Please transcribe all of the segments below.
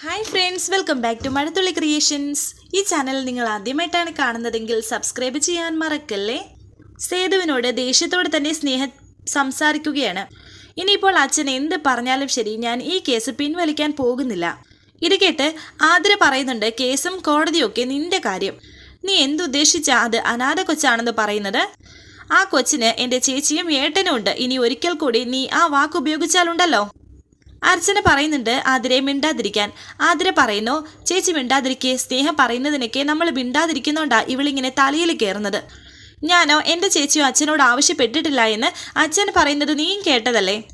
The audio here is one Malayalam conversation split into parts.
Hi friends welcome back to Mazhathulli creations ഈ ചാനൽ നിങ്ങൾ ആദ്യമായിട്ടാണ് കാണുന്നതെങ്കിൽ സബ്സ്ക്രൈബ് ചെയ്യാൻ മറക്കല്ലേ? സേതുവിനോട് ദേഷ്യത്തോടെ തന്നെ സ്നേഹ സംസാരിക്കുകയാണ്. ഇനിയിപ്പോൾ അച്ഛൻ എന്ത് പറഞ്ഞാലും ശരി ഞാൻ ഈ കേസ് പിൻവലിക്കാൻ പോകുന്നില്ല. ഇത് കേട്ട് ആതിര പറയുന്നുണ്ട് കേസും കോടതിയൊക്കെ നിന്റെ കാര്യം. നീ എന്തുദ്ദേശിച്ച അത് അനാഥ കൊച്ചാണെന്ന് പറയുന്നത്? ആ കൊച്ചിന് എന്റെ ചേച്ചിയും ഏട്ടനും ഉണ്ട്. ഇനി ഒരിക്കൽ കൂടി നീ ആ വാക്ക് ഉപയോഗിച്ചാലുണ്ടല്ലോ. അർച്ചന പറയുന്നുണ്ട് ആതിരെ മിണ്ടാതിരിക്കാൻ. ആതിര പറയുന്നു ചേച്ചി മിണ്ടാതിരിക്കെ സ്നേഹം പറയുന്നതിനൊക്കെ നമ്മൾ മിണ്ടാതിരിക്കുന്നോണ്ടാ ഇവളിങ്ങനെ തലയിൽ കയറുന്നത് ഞാനോ എന്റെ ചേച്ചിയോ അച്ഛനോട് ആവശ്യപ്പെട്ടിട്ടില്ല എന്ന് അച്ഛൻ പറയുന്നത് നീയും കേട്ടതല്ലേ?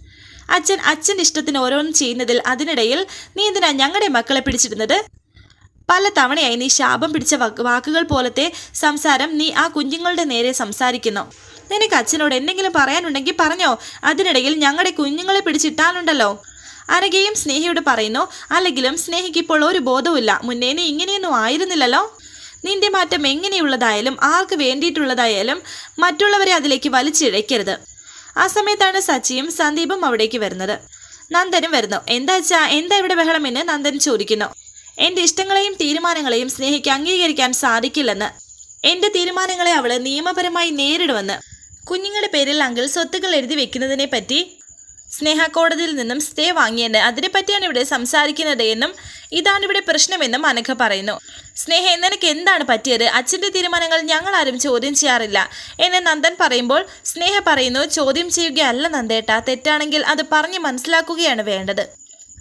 അച്ഛൻ അച്ഛന്റെ ഇഷ്ടത്തിന് ഓരോന്നും ചെയ്യുന്നതിൽ അതിനിടയിൽ നീ എന്തിനാ ഞങ്ങളുടെ മക്കളെ പിടിച്ചിരുന്നത് പല തവണയായി നീ ശാപം പിടിച്ച വാക്കുകൾ പോലത്തെ സംസാരം നീ ആ കുഞ്ഞുങ്ങളുടെ നേരെ സംസാരിക്കുന്നു. നിനക്ക് അച്ഛനോട് എന്തെങ്കിലും പറയാനുണ്ടെങ്കിൽ പറഞ്ഞോ. അതിനിടയിൽ ഞങ്ങളുടെ കുഞ്ഞുങ്ങളെ പിടിച്ചിട്ടാലുണ്ടല്ലോ അനഘയും സ്നേഹയോട് പറയുന്നു അല്ലെങ്കിലും സ്നേഹിക്ക് ഇപ്പോൾ ഒരു ബോധവുമില്ല. മുന്നേ ഇങ്ങനെയൊന്നും ആയിരുന്നില്ലല്ലോ. നിന്റെ മാറ്റം എങ്ങനെയുള്ളതായാലും ആർക്ക് വേണ്ടിയിട്ടുള്ളതായാലും മറ്റുള്ളവരെ അതിലേക്ക് വലിച്ചിഴയ്ക്കരുത്. ആ സമയത്താണ് സച്ചിയും സന്ദീപും അവിടേക്ക് വരുന്നത്. നന്ദനും വരുന്നു എന്താ വെച്ചാ എന്താ ഇവിടെ ബഹളം? എന്ന് നന്ദൻ ചോദിക്കുന്നു. എന്റെ ഇഷ്ടങ്ങളെയും തീരുമാനങ്ങളെയും സ്നേഹിക്ക് അംഗീകരിക്കാൻ സാധിക്കില്ലെന്ന്. എന്റെ തീരുമാനങ്ങളെ അവൾ നിയമപരമായി നേരിടുമെന്ന്. കുഞ്ഞുങ്ങളുടെ പേരിൽ അങ്കിൾ സ്വത്തുക്കൾ എഴുതി വെക്കുന്നതിനെ പറ്റി സ്നേഹ കോടതിയിൽ നിന്നും സ്റ്റേ വാങ്ങിയെന്ന് അതിനെപ്പറ്റിയാണ് ഇവിടെ സംസാരിക്കുന്നത് എന്നും ഇതാണ് ഇവിടെ പ്രശ്നമെന്നും അനഘ പറയുന്നു. സ്നേഹ നിനക്ക് എന്താണ് പറ്റിയത്? അച്ഛന്റെ തീരുമാനങ്ങൾ ഞങ്ങൾ ആരും ചോദ്യം ചെയ്യാറില്ല. എന്ന് നന്ദൻ പറയുമ്പോൾ സ്നേഹ പറയുന്നു ചോദ്യം ചെയ്യുകയല്ല നന്ദേട്ട തെറ്റാണെങ്കിൽ അത് പറഞ്ഞ് മനസ്സിലാക്കുകയാണ് വേണ്ടത്.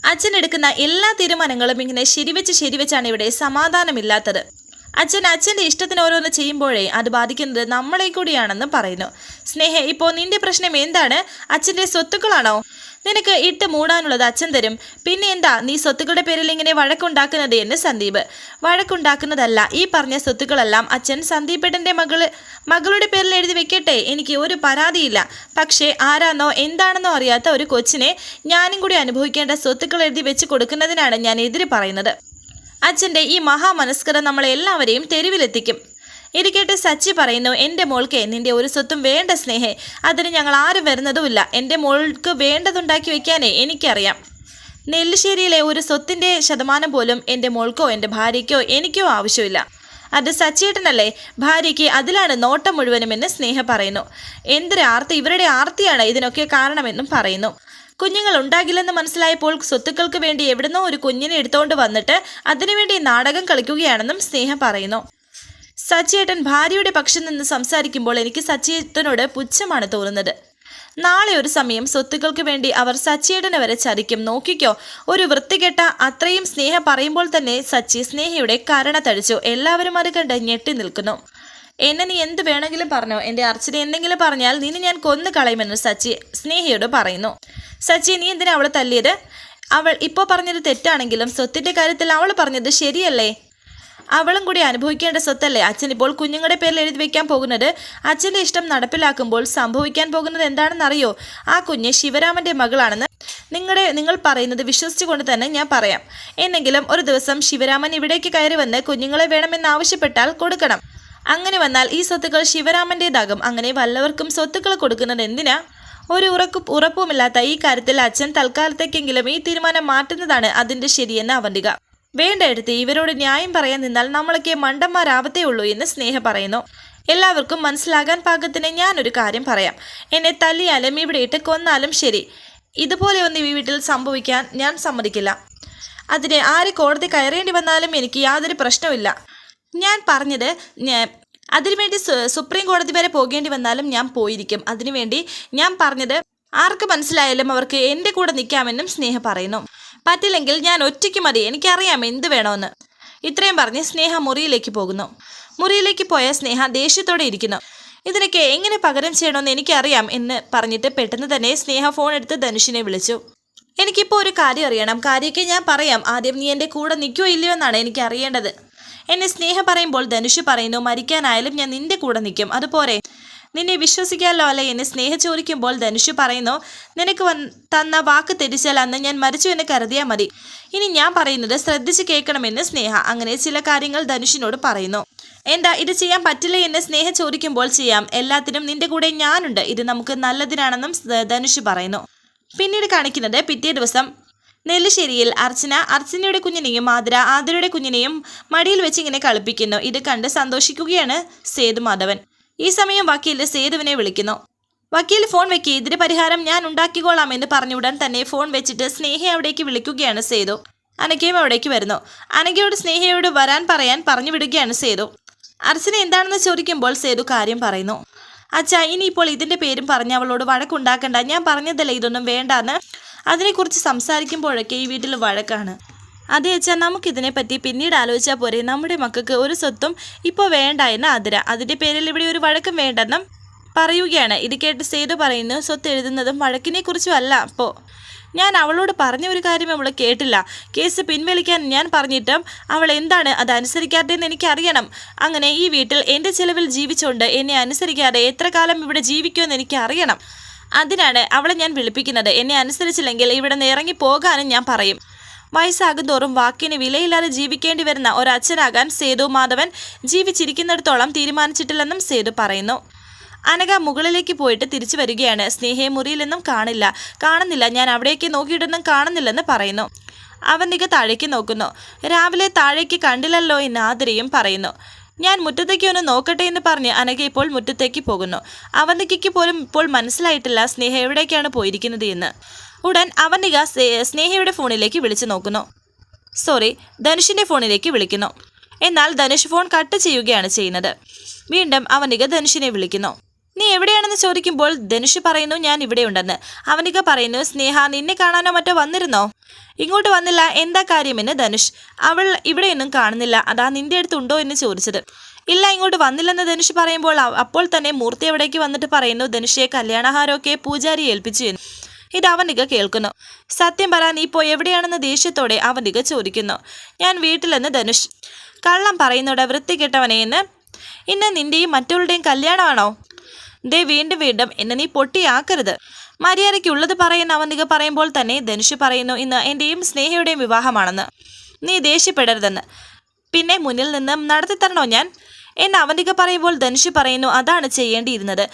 അച്ഛൻ എടുക്കുന്ന എല്ലാ തീരുമാനങ്ങളും ഇങ്ങനെ ശരിവെച്ച് ശരിവെച്ചാണ് ഇവിടെ സമാധാനമില്ലാത്തത്. അച്ഛൻ അച്ഛന്റെ ഇഷ്ടത്തിന് ഓരോന്ന് ചെയ്യുമ്പോഴേ അത് ബാധിക്കുന്നത് നമ്മളെ കൂടിയാണെന്ന് പറയുന്നു. സ്നേഹ ഇപ്പോൾ നിന്റെ പ്രശ്നം എന്താണ്? അച്ഛന്റെ സ്വത്തുക്കളാണോ? നിനക്ക് ഇട്ട് മൂടാനുള്ളത് അച്ഛൻ തരും. പിന്നെ എന്താ നീ സ്വത്തുക്കളുടെ പേരിൽ ഇങ്ങനെ വഴക്കുണ്ടാക്കുന്നത് എന്ന് സന്ദീപ്. വഴക്കുണ്ടാക്കുന്നതല്ല ഈ പറഞ്ഞ സ്വത്തുക്കളെല്ലാം അച്ഛൻ സന്ദീപേട്ടന്റെ മകൾ മകളുടെ പേരിൽ എഴുതി വെക്കട്ടെ എനിക്ക് ഒരു പരാതിയില്ല. പക്ഷേ ആരാന്നോ എന്താണെന്നോ അറിയാത്ത ഒരു കൊച്ചിനെ ഞാനും കൂടി അനുഭവിക്കേണ്ട സ്വത്തുക്കൾ എഴുതി വെച്ച് കൊടുക്കുന്നതിനാണ് ഞാൻ എതിര് പറയുന്നത്. അച്ഛന്റെ ഈ മഹാമനസ്കത നമ്മളെ എല്ലാവരെയും തെരുവിലെത്തിക്കും. ഇരിക്കട്ടെ സച്ചി പറയുന്നു എന്റെ മോൾക്ക് നിന്റെ ഒരു സ്വത്തും വേണ്ട സ്നേഹേ. അതിന് ഞങ്ങൾ ആരും വരുന്നതുമില്ല. എന്റെ മോൾക്ക് വേണ്ടതുണ്ടാക്കി വെക്കാനേ എനിക്കറിയാം. നെല്ലിശ്ശേരിയിലെ ഒരു സ്വത്തിന്റെ ശതമാനം പോലും എന്റെ മോൾക്കോ എന്റെ ഭാര്യയ്ക്കോ എനിക്കോ ആവശ്യമില്ല. അത് സച്ചിയേട്ടനല്ലേ? ഭാര്യയ്ക്ക് അതിലാണ് നോട്ടം മുഴുവനുമെന്ന് സ്നേഹ പറയുന്നു. എന്തൊരു ആർത്തി ഇവരുടെ ആർത്തിയാണ് ഇതിനൊക്കെ കാരണമെന്നും പറയുന്നു. കുഞ്ഞുങ്ങൾ ഉണ്ടാകില്ലെന്ന് മനസ്സിലായപ്പോൾ സ്വത്തുക്കൾക്ക് വേണ്ടി എവിടുന്നോ ഒരു കുഞ്ഞിനെ എടുത്തുകൊണ്ട് വന്നിട്ട് അതിനുവേണ്ടി നാടകം കളിക്കുകയാണെന്നും സ്നേഹ പറയുന്നു. സച്ചിയേട്ടൻ ഭാര്യയുടെ പക്ഷം നിന്ന് സംസാരിക്കുമ്പോൾ എനിക്ക് സച്ചിയേട്ടനോട് പുച്ഛമാണ് തോന്നുന്നത്. നാളെ ഒരു സമയം സ്വത്തുക്കൾക്ക് വേണ്ടി അവർ സച്ചിയേട്ടനെ വരെ ചതിക്കും. നോക്കിക്കോ ഒരു വൃത്തികെട്ട അത്രയും സ്നേഹ പറയുമ്പോൾ തന്നെ സച്ചി സ്നേഹയുടെ കരണ തടിച്ചു. എല്ലാവരും അത് കണ്ട് ഞെട്ടി നിൽക്കുന്നു. എന്നെ നീ എന്ത് വേണമെങ്കിലും പറഞ്ഞോ. എന്റെ അർച്ചന എന്തെങ്കിലും പറഞ്ഞാൽ നിന്നെ ഞാൻ കൊന്നു കളയുമെന്ന് സച്ചി സ്നേഹിയോട് പറയുന്നു. സച്ചി നീ എന്തിനാ അവളെ തല്ലിയത്? അവൾ ഇപ്പോൾ പറഞ്ഞത് തെറ്റാണെങ്കിലും സ്വത്തിന്റെ കാര്യത്തിൽ അവൾ പറഞ്ഞത് ശരിയല്ലേ? അവളും കൂടി അനുഭവിക്കേണ്ട സ്വത്തല്ലേ? അച്ഛൻ ഇപ്പോൾ കുഞ്ഞുങ്ങളുടെ പേരിൽ എഴുതി വെക്കാൻ പോകുന്നത് അച്ഛന്റെ ഇഷ്ടം നടപ്പിലാക്കുമ്പോൾ സംഭവിക്കാൻ പോകുന്നത് എന്താണെന്നറിയോ? ആ കുഞ്ഞ് ശിവരാമന്റെ മകളാണെന്ന് നിങ്ങളുടെ നിങ്ങൾ പറയുന്നത് വിശ്വസിച്ചുകൊണ്ട് തന്നെ ഞാൻ പറയാം. എന്നെങ്കിലും ഒരു ദിവസം ശിവരാമൻ ഇവിടേക്ക് കയറി വന്ന് കുഞ്ഞുങ്ങളെ വേണമെന്ന് ആവശ്യപ്പെട്ടാൽ കൊടുക്കണം. അങ്ങനെ വന്നാൽ ഈ സ്വത്തുക്കൾ ശിവരാമന്റേതാകും അങ്ങനെ വല്ലവർക്കും സ്വത്തുക്കൾ കൊടുക്കുന്നത് എന്തിനാ? ഒരു ഉറക്കു ഉറപ്പുമില്ലാത്ത ഈ കാര്യത്തിൽ അച്ഛൻ തൽക്കാലത്തേക്കെങ്കിലും ഈ തീരുമാനം മാറ്റുന്നതാണ് അതിന്റെ ശരിയെന്ന് അവന്തിക. വേണ്ട എടുത്ത് ഇവരോട് ന്യായം പറയാൻ നിന്നാൽ നമ്മളൊക്കെ മണ്ടന്മാരാവത്തേ ഉള്ളൂ എന്ന് സ്നേഹ പറയുന്നു. എല്ലാവർക്കും മനസ്സിലാകാൻ പാകത്തിന് ഞാനൊരു കാര്യം പറയാം. എന്നെ തല്ലിയാലും ഇവിടെ ഇട്ട് കൊന്നാലും ശരി. ഇതുപോലെ ഒന്ന് ഈ വീട്ടിൽ സംഭവിക്കാൻ ഞാൻ സമ്മതിക്കില്ല. അതിനെ ആര് കോടതി കയറേണ്ടി വന്നാലും എനിക്ക് യാതൊരു പ്രശ്നമില്ല ഞാൻ പറഞ്ഞത് അതിനുവേണ്ടി സുപ്രീം കോടതി വരെ പോകേണ്ടി വന്നാലും ഞാൻ പോയിരിക്കും. അതിനുവേണ്ടി ഞാൻ പറഞ്ഞത് ആർക്ക് മനസ്സിലായാലും അവർക്ക് എന്റെ കൂടെ നിൽക്കാമെന്നും സ്നേഹ പറയുന്നു. പറ്റില്ലെങ്കിൽ ഞാൻ ഒറ്റയ്ക്ക് മതി. എനിക്കറിയാം എന്ത് വേണമെന്ന്. ഇത്രയും പറഞ്ഞ് സ്നേഹ മുറിയിലേക്ക് പോകുന്നു. മുറിയിലേക്ക് പോയ സ്നേഹ ദേഷ്യത്തോടെ ഇരിക്കുന്നു. ഇതിനൊക്കെ എങ്ങനെ പകരം ചെയ്യണമെന്ന് എനിക്കറിയാം എന്ന് പറഞ്ഞിട്ട് പെട്ടെന്ന് തന്നെ സ്നേഹ ഫോൺ എടുത്ത് ധനുഷിനെ വിളിച്ചു. എനിക്കിപ്പോൾ ഒരു കാര്യം അറിയണം. കാര്യമൊക്കെ ഞാൻ പറയാം. ആദ്യം നീ എന്റെ കൂടെ നിൽക്കുമോ ഇല്ലയോ എന്നാണ് എനിക്ക് അറിയേണ്ടത് എന്നെ സ്നേഹം പറയുമ്പോൾ ധനുഷ് പറയുന്നു മരിക്കാനായാലും ഞാൻ നിന്റെ കൂടെ നിൽക്കും. അതുപോലെ നിന്നെ വിശ്വസിക്കാമല്ലോ അല്ലേ? എന്നെ സ്നേഹ ചോദിക്കുമ്പോൾ ധനുഷ് പറയുന്നു നിനക്ക് തന്ന വാക്ക് തിരിച്ചാൽ അന്ന് ഞാൻ മരിച്ചു എന്ന് കരുതിയാൽ മതി. ഇനി ഞാൻ പറയുന്നത് ശ്രദ്ധിച്ച് കേൾക്കണമെന്ന് സ്നേഹ അങ്ങനെ ചില കാര്യങ്ങൾ ധനുഷിനോട് പറയുന്നു. എന്താ ഇത് ചെയ്യാൻ പറ്റില്ല? എന്ന് സ്നേഹ ചോദിക്കുമ്പോൾ ചെയ്യാം. എല്ലാത്തിനും നിന്റെ കൂടെ ഞാനുണ്ട്. ഇത് നമുക്ക് നല്ലതിനാണെന്നും ധനുഷ് പറയുന്നു. പിന്നീട് കാണിക്കുന്നത് പിറ്റേ ദിവസം നെല്ലിശ്ശേരിയിൽ അർച്ചന അർച്ചനയുടെ കുഞ്ഞിനെയും ആതിര ആതിരയുടെ കുഞ്ഞിനെയും മടിയിൽ വെച്ച് ഇങ്ങനെ കളിപ്പിക്കുന്നു. ഇത് കണ്ട് സന്തോഷിക്കുകയാണ് സേതു മാധവൻ. ഈ സമയം വക്കീൽ സേതുവിനെ വിളിക്കുന്നു. വക്കീൽ ഫോൺ വെക്കി ഇതിന് പരിഹാരം ഞാൻ ഉണ്ടാക്കിക്കോളാം എന്ന് ഉടൻ തന്നെ ഫോൺ വെച്ചിട്ട് സ്നേഹ അവിടേക്ക് വിളിക്കുകയാണ് സേതു. അനഘയും അവിടേക്ക് വരുന്നു. അനഘയോട് സ്നേഹയോട് വരാൻ പറയാൻ പറഞ്ഞു വിടുകയാണ് സേതു. അർച്ചന എന്താണെന്ന് ചോദിക്കുമ്പോൾ സേതു കാര്യം പറയുന്നു. അച്ഛാ ഇനിയിപ്പോൾ ഇതിന്റെ പേരും പറഞ്ഞ് അവളോട് വഴക്കുണ്ടാക്കണ്ട. ഞാൻ പറഞ്ഞതല്ലേ ഇതൊന്നും വേണ്ടാന്ന് അതിനെക്കുറിച്ച് സംസാരിക്കുമ്പോഴൊക്കെ ഈ വീട്ടിൽ വഴക്കാണ്. അതെ അച്ഛാ നമുക്കിതിനെപ്പറ്റി പിന്നീട് ആലോചിച്ചാൽ പോരെ. നമ്മുടെ മക്കൾക്ക് ഒരു സ്വത്തും ഇപ്പോൾ വേണ്ട എന്ന് ആതിര. അതിന്റെ പേരിൽ ഇവിടെ ഒരു വഴക്കം വേണ്ടെന്നും പറയുകയാണ്. ഇത് കേട്ട് സേതു പറയുന്നു സ്വത്ത് എഴുതുന്നതും വഴക്കിനെ കുറിച്ചും അല്ല അപ്പോൾ ഞാൻ അവളോട് പറഞ്ഞ ഒരു കാര്യം അവൾ കേട്ടില്ല. കേസ് പിൻവലിക്കാൻ ഞാൻ പറഞ്ഞിട്ടും അവൾ എന്താണ് അത് അനുസരിക്കാത്തതെന്ന് എനിക്കറിയണം. അങ്ങനെ ഈ വീട്ടിൽ എന്റെ ചിലവിൽ ജീവിച്ചുകൊണ്ട് എന്നെ അനുസരിക്കാതെ എത്ര കാലം ഇവിടെ ജീവിക്കുമെന്ന് എനിക്ക് അറിയണം അതിനാണ് അവളെ ഞാൻ വിളിപ്പിക്കുന്നത്. എന്നെ അനുസരിച്ചില്ലെങ്കിൽ ഇവിടെ നിന്ന് ഇറങ്ങി പോകാനും ഞാൻ പറയും. വയസ്സാകും തോറും വാക്കിന് വിലയില്ലാതെ ജീവിക്കേണ്ടി വരുന്ന ഒരച്ഛനാകാൻ സേതു മാധവൻ ജീവിച്ചിരിക്കുന്നിടത്തോളം തീരുമാനിച്ചിട്ടില്ലെന്നും സേതു പറയുന്നു. അനക മുകളിലേക്ക് പോയിട്ട് തിരിച്ചു വരികയാണ്. സ്നേഹയെ മുറിയിലെന്നും കാണില്ല. കാണുന്നില്ല. ഞാൻ അവിടേക്ക് നോക്കിയിട്ടൊന്നും കാണുന്നില്ലെന്ന് പറയുന്നു. അവന്തിക താഴേക്ക് നോക്കുന്നു. രാവിലെ താഴേക്ക് കണ്ടില്ലല്ലോ എന്ന് പറയുന്നു. ഞാൻ മുറ്റത്തേക്ക് ഒന്ന് നോക്കട്ടെ എന്ന് പറഞ്ഞ് അനഘ ഇപ്പോൾ മുറ്റത്തേക്ക് പോകുന്നു. അവന്തികയ്ക്ക് പോലും ഇപ്പോൾ മനസ്സിലായിട്ടില്ല സ്നേഹ എവിടേക്കാണ് പോയിരിക്കുന്നത് എന്ന്. ഉടൻ അവനിക സ്നേഹയുടെ ഫോണിലേക്ക് വിളിച്ചു നോക്കുന്നു. സോറി ധനുഷിന്റെ ഫോണിലേക്ക് വിളിക്കുന്നു. എന്നാൽ ധനുഷ് ഫോൺ കട്ട് ചെയ്യുകയാണ് ചെയ്യുന്നത്. വീണ്ടും അവനിക ധനുഷിനെ വിളിക്കുന്നു. നീ എവിടെയാണെന്ന് ചോദിക്കുമ്പോൾ ധനുഷ് പറയുന്നു ഞാൻ ഇവിടെയുണ്ടെന്ന്. അവനിക പറയുന്നു സ്നേഹ നിന്നെ കാണാനോ മറ്റോ വന്നിരുന്നോ? ഇങ്ങോട്ട് വന്നില്ല. എന്താ കാര്യമെന്ന്? ധനുഷ്. അവൾ ഇവിടെയൊന്നും കാണുന്നില്ല. അതാ നിന്റെ അടുത്തുണ്ടോ എന്ന് ചോദിച്ചത്. ഇല്ല ഇങ്ങോട്ട് വന്നില്ലെന്ന് ധനുഷ് പറയുമ്പോൾ അപ്പോൾ തന്നെ മൂർത്തി എവിടേക്ക് വന്നിട്ട് പറയുന്നു ധനുഷയെ കല്യാണഹാരമൊക്കെ പൂജാരി ഏൽപ്പിച്ചു എന്ന്. ഇത് അവനിക കേൾക്കുന്നു. സത്യം പറ നീ ഇപ്പോൾ എവിടെയാണെന്ന് ദേഷ്യത്തോടെ അവനിക ചോദിക്കുന്നു. ഞാൻ വീട്ടിലെന്ന് ധനുഷ്. കള്ളം പറയുന്നോടെ വൃത്തികെട്ടവനെ എന്ന്. ഇന്ന് നിന്റെയും മറ്റുള്ളവരുടെയും കല്യാണമാണോ? ദേ വീണ്ടും വീണ്ടും എന്നെ നീ പൊട്ടിയാക്കരുത്. മര്യാദയ്ക്കുള്ളത് പറയുന്ന അവന്തിക പറയുമ്പോൾ തന്നെ ധനുഷ് പറയുന്നു ഇന്ന് എന്റെയും സ്നേഹയുടെയും വിവാഹമാണെന്ന്. നീ ദേഷ്യപ്പെടരുതെന്ന്. പിന്നെ മുന്നിൽ നിന്ന് നടത്തിത്തരണോ ഞാൻ? എന്ന് അവന്തിക പറയുമ്പോൾ ധനുഷ് പറയുന്നു അതാണ് ചെയ്യേണ്ടിയിരുന്നത്.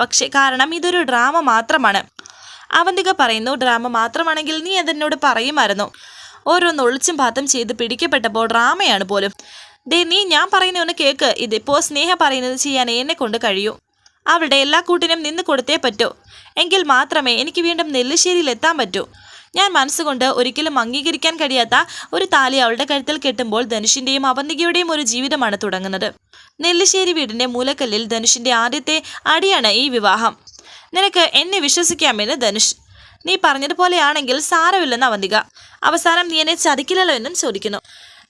പക്ഷെ കാരണം ഇതൊരു ഡ്രാമ മാത്രമാണ്. അവന്തിക പറയുന്നു ഡ്രാമ മാത്രമാണെങ്കിൽ നീ അതെന്നോട് പറയുമായിരുന്നു. ഓരോന്ന് ഒളിച്ചും പാത്തും ചെയ്ത് പിടിക്കപ്പെട്ടപ്പോൾ ഡ്രാമയാണ് പോലും. ദേ നീ ഞാൻ പറയുന്ന ഒന്ന് കേക്ക്. ഇതിപ്പോൾ സ്നേഹ പറയുന്നത് ചെയ്യാൻ എന്നെ കൊണ്ട് കഴിയൂ. അവളുടെ എല്ലാ കൂട്ടിനും നിന്ന് കൊടുത്തേ പറ്റൂ. എങ്കിൽ മാത്രമേ എനിക്ക് വീണ്ടും നെല്ലിശ്ശേരിയിൽ എത്താൻ പറ്റൂ. ഞാൻ മനസ്സുകൊണ്ട് ഒരിക്കലും അംഗീകരിക്കാൻ കഴിയാത്ത ഒരു താലി അവളുടെ കഴുത്തിൽ കെട്ടുമ്പോൾ ധനുഷിന്റെയും അവന്തികയുടെയും ഒരു ജീവിതമാണ് തുടങ്ങുന്നത്. നെല്ലിശ്ശേരി വീടിന്റെ മൂലക്കല്ലിൽ ധനുഷിന്റെ ആദ്യത്തെ അടിയാണ് ഈ വിവാഹം. നിനക്ക് എന്നെ വിശ്വസിക്കാമെന്ന് ധനുഷ്. നീ പറഞ്ഞതുപോലെയാണെങ്കിൽ സാരമില്ലെന്ന് അവന്തിക. അവസാനം നീ എന്നെ ചതിക്കില്ലല്ലോ എന്നും ചോദിക്കുന്നു.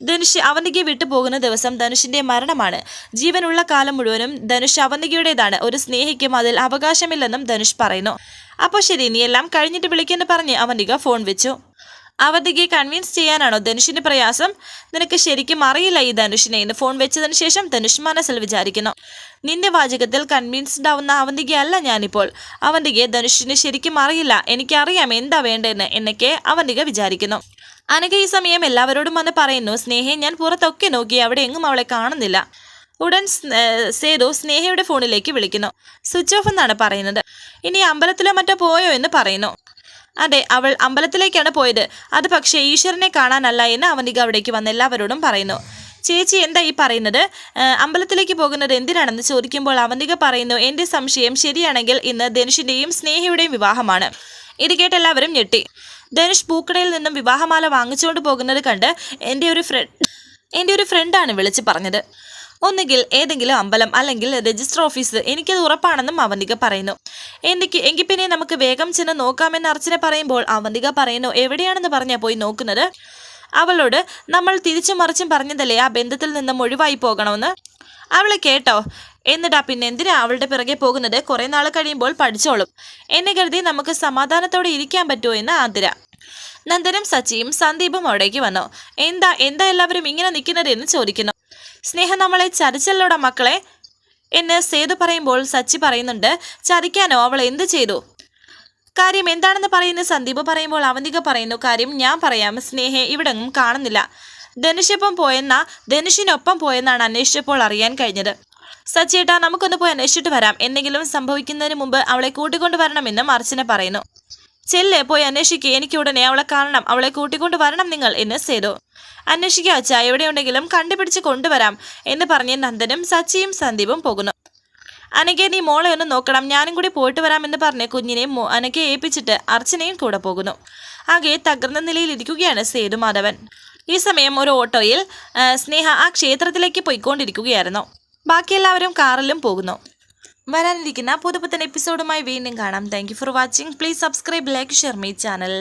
ധനുഷ് അവന്തികയെ വിട്ടുപോകുന്ന ദിവസം ധനുഷിന്റെ മരണമാണ്. ജീവനുള്ള കാലം മുഴുവനും ധനുഷ് അവന്തികയുടേതാണ്. ഒരു സ്നേഹിക്കും അതിൽ അവകാശമില്ലെന്നും ധനുഷ് പറയുന്നു. അപ്പോൾ ശരി നീ എല്ലാം കഴിഞ്ഞിട്ട് വിളിക്കുന്നു പറഞ്ഞ് അവന്തിക ഫോൺ വെച്ചു. അവധികയെ കൺവിൻസ് ചെയ്യാനാണോ ധനുഷിന്റെ പ്രയാസം? നിനക്ക് ശരിക്കും അറിയില്ല ഈ ധനുഷിനെ എന്ന് ഫോൺ വെച്ചതിന് ശേഷം ധനുഷ് മനസ്സിൽ വിചാരിക്കുന്നു. നിന്റെ വാചകത്തിൽ കൺവിൻസ്ഡ് ആവുന്ന അവന്തികയല്ല ഞാനിപ്പോൾ. അവന്തികയെ ധനുഷിനെ ശരിക്കും അറിയില്ല. എനിക്കറിയാം എന്താ വേണ്ടതെന്ന് എന്നൊക്കെ അവന്തിക വിചാരിക്കുന്നു. അനഘ ഈ സമയം എല്ലാവരോടും വന്ന് പറയുന്നു സ്നേഹയെ ഞാൻ പുറത്തൊക്കെ നോക്കി അവിടെ എങ്ങും അവളെ കാണുന്നില്ല. ഉടൻ സേതു സ്നേഹയുടെ ഫോണിലേക്ക് വിളിക്കുന്നു. സ്വിച്ച് ഓഫ് എന്നാണ് പറയുന്നത്. ഇനി അമ്പലത്തിലോ മറ്റോ പോയോ എന്ന് പറയുന്നു. അതെ അവൾ അമ്പലത്തിലേക്കാണ് പോയത്. അത് പക്ഷേ ഈശ്വരനെ കാണാനല്ല എന്ന് അവനിക അവിടേക്ക് വന്ന് എല്ലാവരോടും പറയുന്നു. ചേച്ചി എന്താ ഈ പറയുന്നത്? അമ്പലത്തിലേക്ക് പോകുന്നത് എന്തിനാണെന്ന് ചോദിക്കുമ്പോൾ അവന്തിക പറയുന്നു എന്റെ സംശയം ശരിയാണെങ്കിൽ ഇന്ന് ധനുഷിന്റെയും സ്നേഹയുടെയും വിവാഹമാണ്. ഇത് കേട്ട് എല്ലാവരും ഞെട്ടി. ധനുഷ് പൂക്കടയിൽ നിന്നും വിവാഹമാല വാങ്ങിച്ചുകൊണ്ട് പോകുന്നത് കണ്ട് എന്റെ ഒരു ഫ്രണ്ട് എന്റെ ഒരു ഫ്രണ്ടാണ് വിളിച്ച് പറഞ്ഞത്. ഒന്നുകിൽ ഏതെങ്കിലും അമ്പലം അല്ലെങ്കിൽ രജിസ്റ്റർ ഓഫീസ് എനിക്കത് ഉറപ്പാണെന്നും അവന്തിക പറയുന്നു. എനിക്ക് എങ്കിൽ പിന്നെ നമുക്ക് വേഗം ചെന്ന് നോക്കാമെന്ന് അർച്ചന പറയുമ്പോൾ അവന്തിക പറയുന്നു എവിടെയാണെന്ന് പറഞ്ഞാൽ പോയി നോക്കുന്നത്? അവളോട് നമ്മൾ തിരിച്ചും മറിച്ചും പറഞ്ഞതല്ലേ ആ ബന്ധത്തിൽ നിന്നും ഒഴിവായി പോകണമെന്ന്? അവളെ കേട്ടോ എന്നിട്ടാ പിന്നെ എന്തിനാ അവളുടെ പിറകെ പോകുന്നത്? കുറെ നാൾ കഴിയുമ്പോൾ പഠിച്ചോളും. എന്നെ കരുതി നമുക്ക് സമാധാനത്തോടെ ഇരിക്കാൻ പറ്റുമോ എന്ന് ആതിര. നന്ദനും സച്ചിയും സന്ദീപും അവിടേക്ക് വന്നു. എന്താ എന്താ എല്ലാവരും ഇങ്ങനെ നിൽക്കുന്നത് എന്ന് ചോദിക്കുന്നു. സ്നേഹം നമ്മളെ ചതിച്ചല്ലോടാ മക്കളെ? എന്ന് സേതു പറയുമ്പോൾ സച്ചി പറയുന്നുണ്ട് ചതിക്കാനോ? അവൾ എന്ത് ചെയ്തു? കാര്യം എന്താണെന്ന് പറയുന്ന സന്ദീപ് പറയുമ്പോൾ അവന്തിക പറയുന്നു കാര്യം ഞാൻ പറയാം സ്നേഹെ ഇവിടെങ്ങും കാണുന്നില്ല. ധനുഷൊപ്പം പോയെന്ന ധനുഷിനൊപ്പം പോയെന്നാണ് അന്വേഷിച്ചപ്പോൾ അറിയാൻ കഴിഞ്ഞത്. സച്ചേട്ടാ നമുക്കൊന്ന് പോയി അന്വേഷിച്ചിട്ട് വരാം. എന്തെങ്കിലും സംഭവിക്കുന്നതിന് മുമ്പ് അവളെ കൂട്ടിക്കൊണ്ടു വരണമെന്നും അർച്ചന പറയുന്നു. ചെല്ലെ പോയി അന്വേഷിക്കുക എനിക്ക് ഉടനെ അവളെ കാണണം. അവളെ കൂട്ടിക്കൊണ്ട് വരണം നിങ്ങൾ എന്ന് സേതു. അന്വേഷിക്കുക അച്ഛ. എവിടെയുണ്ടെങ്കിലും കണ്ടുപിടിച്ച് കൊണ്ടുവരാം എന്ന് പറഞ്ഞ് നന്ദനും സച്ചിയും സന്ദീപും പോകുന്നു. അനഘയെ നീ മോളെ ഒന്ന് നോക്കണം. ഞാനും കൂടി പോയിട്ട് വരാമെന്ന് പറഞ്ഞ് കുഞ്ഞിനെയും അനക്കെ ഏൽപ്പിച്ചിട്ട് അർച്ചനയും കൂടെ പോകുന്നു. ആകെ തകർന്ന നിലയിൽ ഇരിക്കുകയാണ് സേതു മാധവൻ ഈ സമയം ഒരു ഓട്ടോയിൽ സ്നേഹ ആ ക്ഷേത്രത്തിലേക്ക് പോയിക്കൊണ്ടിരിക്കുകയായിരുന്നു. ബാക്കി എല്ലാവരും കാറിലും പോകുന്നു. വരാനിരിക്കുന്ന പുതുപുത്തൻ എപ്പിസോഡുമായി വീണ്ടും കാണാം. Thank for watching please subscribe like share my channel